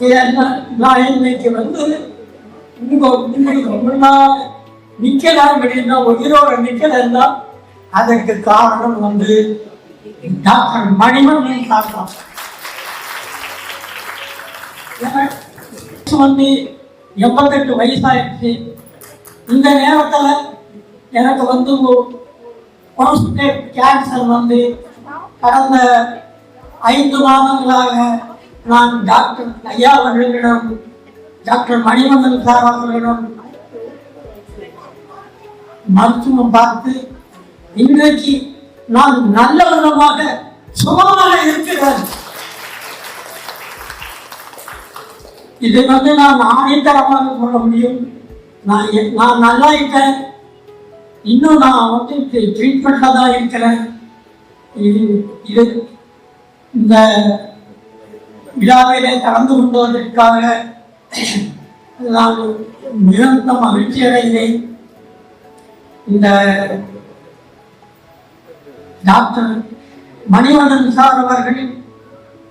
ஏன்னா நான் இன்னைக்கு வந்து உங்க உங்களுக்கு முன்னால் நிக்கலாம் அப்படின்னா உயிரோட நிக்கலன்னா அதற்கு காரணம் வந்து டாக்டர் மணிமணன் தாக்கம் எனக்கு வந்து எண்பத்தெட்டு வயசாயிடுச்சு. இந்த நேரத்தில் எனக்கு வந்து ப்ரோஸ்டேட் கேன்சர் வந்து கடந்த ஐந்து மாதங்களாக நான் டாக்டர் ஐயா அவர்களிடம் டாக்டர் மணிவந்தன் சார் அவர்களிடம் மருத்துவம் பார்த்து இன்றைக்கு நான் நல்ல விதமாக சுகமாக இருக்கிறேன். இதை வந்து நான் ஆணித்தரமாக சொல்ல முடியும். நான் எ- நான் நல்லா இருக்கேன் இன்னும் நான் வந்து ட்ரீட்மெண்ட்டில் தான் இருக்கிறேன். இது இது இந்த விழாவிலே கலந்து கொண்டதற்காக நான் மிகுந்த மகிழ்ச்சி அடைகிறேன் இந்த டாக்டர் மணிவண்ணன் சார் அவர்கள்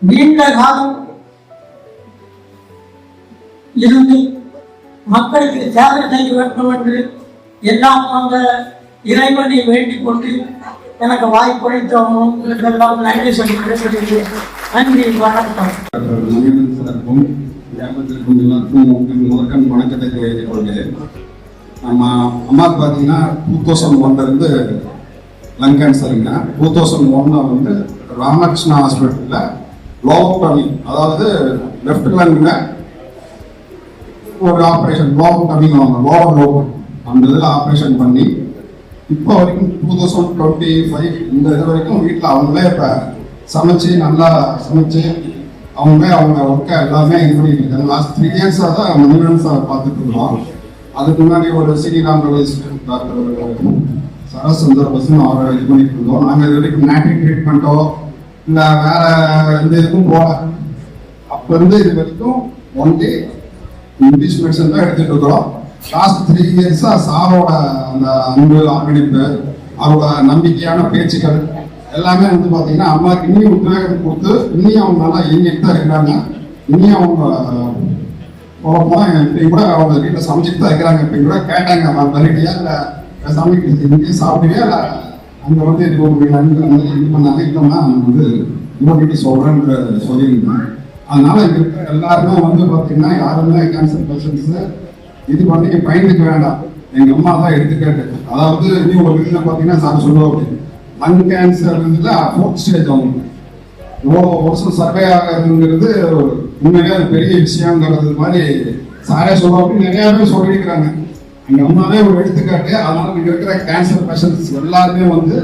நீண்ட காலம் இருந்து மக்களுக்கு சேவை செய்ய வேண்டும் என்று எல்லாம் அந்த இறைவனை வேண்டிக் கொண்டு எனக்கு வாய்ப்பளித்தவங்களுக்கெல்லாம் நன்றி சொல்லி விடைபெறுகிறேன். நன்றி வணக்கம். டாக்டர் மணிகண்டன் சாருக்கும் வியாபாரத்திற்கும் எல்லாருக்கும் முதற்கண் வணக்கத்தை தெரிவித்துக் கொள்கிறேன் நம்ம அம்மாவுக்கு பார்த்தீங்கன்னா டூ தௌசண்ட் ஒன்லேருந்து லங் கேன்சருங்க டூ தௌசண்ட் ஒன்னில் வந்து ராமகிருஷ்ணா ஹாஸ்பிட்டலில் லோபோட்டமி அதாவது லெஃப்ட் லங்கில் ஒரு ஆப்ரேஷன் லோபோட்டமிங்க வாங்க லோவர் லோபம் அந்த இதில் ஆப்ரேஷன் பண்ணி இப்போ வரைக்கும் டூ தௌசண்ட் டுவெண்ட்டி ஃபைவ் இந்த இது வரைக்கும் வீட்டில் அவங்களே இப்போ சமைச்சு நல்லா சமைச்சு அவங்க அவங்க ஒர்க்கை எல்லாமே இது பண்ணிட்டு இருக்காங்க. லாஸ்ட் த்ரீ இயர்ஸாக தான் மணிவன் சார் பார்த்துட்டு இருந்தோம் அதுக்கு முன்னாடி ஒரு ஸ்ரீராம் ரவீஸ் டாக்டர் சரசுந்தர் பசங்க அவரை இது பண்ணிட்டு இருந்தோம். நாங்கள் இது வரைக்கும் நேட்டிவ் ட்ரீட்மெண்ட்டோ இல்லை வேற எந்த இதுக்கும் போகல. அப்போ இருந்து இது வரைக்கும் ஒன்லி இங்கிலீஷ் மெடிசன் தான் எடுத்துட்டு இருக்கிறோம். லாஸ்ட் த்ரீ இயர்ஸாக சாரோட அந்த அன்பு அரவணைப்பு அவரோட நம்பிக்கையான பேச்சுக்கள் எல்லாமே வந்து பார்த்தீங்கன்னா அம்மாவுக்கு இன்னும் உத்வேகம் கொடுத்து இன்னும் அவங்க நல்லா இயங்கிட்டு தான் இருக்கிறாங்க. இன்னும் அவங்க போகிறப்போ இப்படி கூட அவங்க வீட்டில் சமைச்சிட்டு தான் இருக்கிறாங்க. இப்படி கூட கேட்டாங்க அவன் தரட்டியா இல்லை சமைக்கிறது இங்கே சாப்பிடுவியா? இல்லை அங்கே வந்து இது ஒரு நன்கு இது பண்ணாங்க இல்லைன்னா நான் வந்து இவங்ககிட்ட சொல்கிறேன்ற சொல்லியிருந்தேன். அதனால இங்கே இருக்கிற எல்லாருமே வந்து பார்த்தீங்கன்னா யாருமே கேன்சர் பேஷண்ட்ஸ் இது பண்ணி பயந்துக்க வேண்டாம். எங்கள் அம்மா தான் எடுத்துக்காட்டு அதாவது நீ ஒரு வீட்டில் பார்த்தீங்கன்னா சார் சொல்லுவோம் அப்படின்னு லங் கேன்சர் ஃபோர்த் ஸ்டேஜ் அவங்க இவ்வளோ வருஷம் சர்வே ஆகிறதுங்கிறது உண்மையிலே அது பெரிய விஷயங்கிறது மாதிரி சாரே சொல்லுவோம் நிறையா பேர் சொல்லியிருக்கிறாங்க. எங்கள் அம்மாவே ஒரு எடுத்துக்காட்டு அதனால நீங்கள் இருக்கிற கேன்சர் பேஷண்ட்ஸ் எல்லாருமே வந்து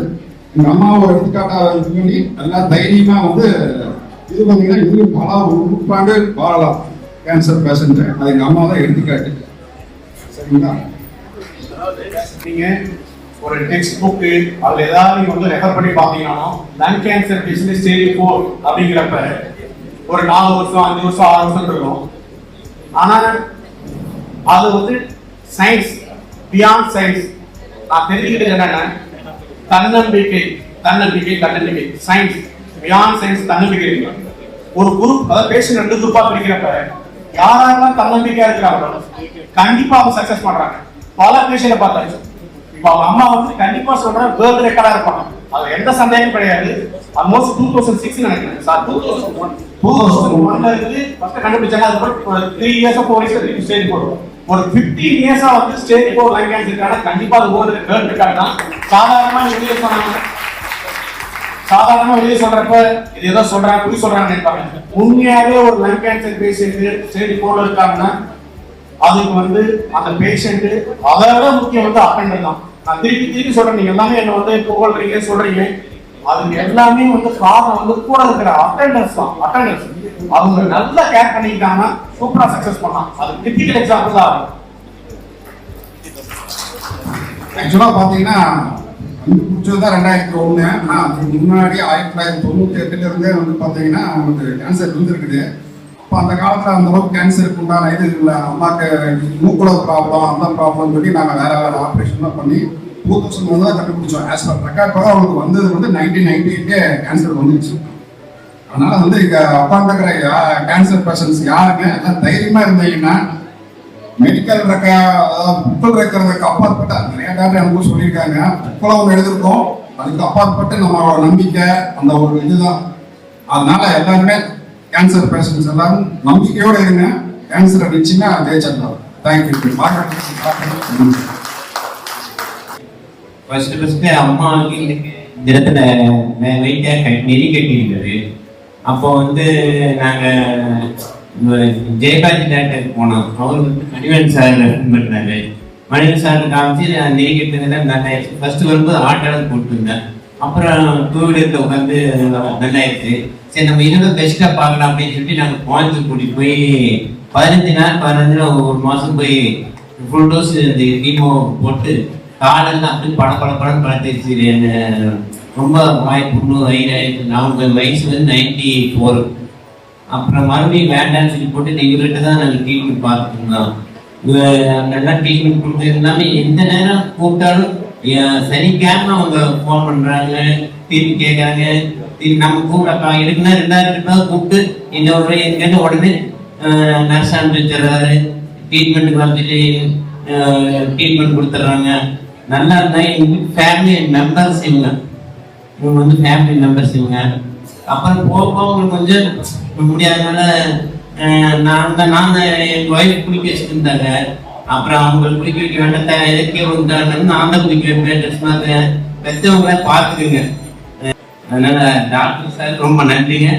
எங்கள் அம்மாவை ஒரு எடுத்துக்காட்டா இது பண்ணி எல்லாம் தைரியமாக வந்து இது பண்ணிங்கன்னா இன்னும் பல நூற்றாண்டு வாழலாம் கேன்சர் பேஷண்ட் அது எங்கள் அம்மா தான் எடுத்துக்காட்டு. சரிங்களா? நீங்கள் ஒரு டெக்ஸ்ட் புக்கு அதில் ஏதாவது நீங்கள் வந்து ரெஃபர் பண்ணி பார்த்தீங்கன்னா lung cancer business stage four அப்படிங்கிறப்ப ஒரு நாலு வருஷம் அஞ்சு வருஷம் ஆறு வருஷம் இருக்கும். ஆனால் அது வந்து சயின்ஸ் பியாண்ட் சயின்ஸ் நான் தெரிஞ்சுக்கிட்டது என்னென்ன தன்னம்பிக்கை தன்னம்பிக்கை தன்னம்பிக்கை. சயின்ஸ் பியாண்ட் சயின்ஸ் தன்னம்பிக்கை இருக்கு. ஒரு குரூப் அதாவது பேஷண்ட் ரெண்டு குரூப்பா பிரிக்கிறப்ப யாரெல்லாம் தன்னம்பிக்கையா இருக்கிறாங்களோ கண்டிப்பா அவங்க சக்சஸ் பண்றாங்க. பல பேஷண்ட பார்த்தாச்சு. இப்போ அவங்க அம்மா வந்து கண்டிப்பா சொல்ற வேர்ல்ட் ரெக்கார்டா இருப்பாங்க. அது எந்த சந்தேகமும் கிடையாது. ஆல்மோஸ்ட் டூ தௌசண்ட் சிக்ஸ் நினைக்கிறேன். Sir two thousand one two thousand ஒன்ல இருந்து ஃபர்ஸ்ட் கண்டுபிடிச்சாங்க. அதுக்கப்புறம் three years four years stage போடுவோம். ஒரு ஃபிஃப்டீன் இயர்ஸா வந்து ஸ்டேஜ் ஃபோர் லைன் கேன்சர் இருக்காங்க. கண்டிப்பா அது வேர்ல்ட் ரெக்கார்ட் ரெக்கார்டு தான். சாதாரணமா வெளியே சொன்னாங்க. சாதாரணமா வெளியே சொல்றப்ப இது ஏதோ சொல்றாங்க புரிய சொல்றாங்க நினைப்பாங்க. உண்மையாவே ஒரு லங் கேன்சர் பேஷண்ட் ஸ்டேஜ் போர்ல இருக்காங்கன்னா அதுக்கு வந்து அந்த பேஷண்ட் அதை விட முக்கியம் வந்து அப்பெண்டர் தான். நான் திருப்பி திருப்பி சொல்றேன். நீங்க எல்லாமே என்ன வந்து புகழ்றீங்க சொல்றீங்க. அதுக்கு எல்லாமே வந்து காரணம் வந்து கூட இருக்கிற அட்டண்டன்ஸ் தான். அட்டண்டன்ஸ் அவங்க நல்லா கேர் பண்ணிக்கிட்டாங்கன்னா சூப்பரா சக்சஸ் பண்ணலாம். அது டிபிக்கல் எக்ஸாம்பிள் தான். ஆகும் ஆக்சுவலா பாத்தீங்கன்னா பிடிச்சது தான் ரெண்டாயிரத்தி ஒண்ணு. ஆனா அதுக்கு முன்னாடி ஆயிரத்தி தொள்ளாயிரத்தி தொண்ணூத்தி எட்டுல இருந்தே வந்து பாத்தீங்கன்னா அவங்களுக்கு கேன்சர் இருந்திருக்குது இப்போ அந்த காலத்தில் அந்த அளவுக்கு கேன்சருக்கு உண்டான இது இல்லை. அம்மாக்கு மூக்குல ப்ராப்ளம் அந்த ப்ராப்ளம் சொல்லி நாங்கள் வேற வேற ஆப்ரேஷன் பண்ணி டூ தௌசண்ட் தான் கண்டுபிடிச்சோம் ஆஸ் பர் ரெக்கார்ட் அவங்களுக்கு வந்தது வந்து நைன்டீன் நைன்டி எயிட்டே கேன்சர் வந்துருச்சு. அதனால வந்து இங்க உட்காந்துக்கிற கேன்சர் பேஷன்ஸ் யாருமே எல்லாம் தைரியமா இருந்தீங்கன்னா மெடிக்கல் ரெக்க அதாவது புத்தல் இருக்கிறதுக்கு அப்பாற்பட்ட நிறைய டாக்டர் எனக்கு சொல்லியிருக்காங்க. புக்களை ஒன்று எழுதிருக்கோம் அதுக்கு அப்பாற்பட்டு நம்மளோட நம்பிக்கை அந்த ஒரு இதுதான். அதனால எல்லாருமே கேன்சர் பேஷண்ட்ஸ் எல்லாரும் நம்பிக்கையோடு இருங்க. கேன்சரை நிச்சயமா ஜெயிச்சிடலாம் தேங்க்யூ பார்க்கணும் ஃபர்ஸ்ட் ஃபர்ஸ்ட் அம்மாவுக்கு இந்த இடத்துல வெயிட்டாக கட்டி நெறி கட்டியிருந்தது. அப்போ வந்து நாங்கள் ஜெயபாஜி டாக்டருக்கு போனோம். அவர் வந்து மணிவன் சார் பண்ணாரு மணிவன் சார் காமிச்சு நான் நெறி கட்டினதில் நல்லா ஃபர்ஸ்ட் வரும்போது ஆட்டோவில் போட்டுருந்தேன். அப்புறம் டூ வீலரில் உட்காந்து நல்லாயிருச்சு. சரி நம்ம இன்னும் பெஸ்ட்டாக பார்க்கலாம் அப்படின்னு சொல்லிட்டு நாங்கள் கோயம்புத்தூர் கூட்டிகிட்டு போய் பதினஞ்சு நாள் பதினஞ்சு நாள் ஒரு மாதம் போய் ஃபுல் டோஸ் இந்த கீமோ போட்டு காலெல்லாம் அப்படி பட பட படம் படுத்துச்சு என்ன ரொம்ப வாய் புண்ணு வயிறாயிடுச்சு அவங்க வயசு வந்து நைன்டி ஃபோர் அப்புறம் மறுபடியும் வேண்டாம்னு சொல்லி போட்டு இவர்கிட்ட தான் நாங்கள் ட்ரீட்மெண்ட் பார்த்துருந்தோம் நல்லா ட்ரீட்மெண்ட் கொடுத்துருந்தாலும் எந்த நேரம் கூப்பிட்டாலும் சனிக்கிழமை அவங்க ஃபோன் பண்ணுறாங்க திரும்பி கேட்குறாங்க திரும்பி நம்ம கூப்பிடப்பா. இருக்குன்னா ரெண்டாயிரம் ரூபாய் கூப்பிட்டு இன்னொரு எங்கேருந்து உடனே நர்ஸ் அனுப்பிச்சிடுறாரு ட்ரீட்மெண்ட்டுக்கு வந்துட்டு ட்ரீட்மெண்ட் கொடுத்துட்றாங்க. நல்லா இருந்தா எங்க ஃபேமிலி மெம்பர்ஸ் இவங்க. இவங்க வந்து ஃபேமிலி மெம்பர்ஸ் இவங்க. அப்புறம் போக அவங்களுக்கு கொஞ்சம் முடியாதனால நான் தான் நான் எங்கள் ஒய்ஃப் குளிக்க வச்சுருந்தாங்க அப்புறம் அவங்க குளிக்க வைக்க வேண்டாம் த- எதுக்கே நான் தான் குளிக்க வைப்பேன் ட்ரெஸ் பார்த்துக்குங்க. அதனால டாக்டர் சார் ரொம்ப நன்றிங்க.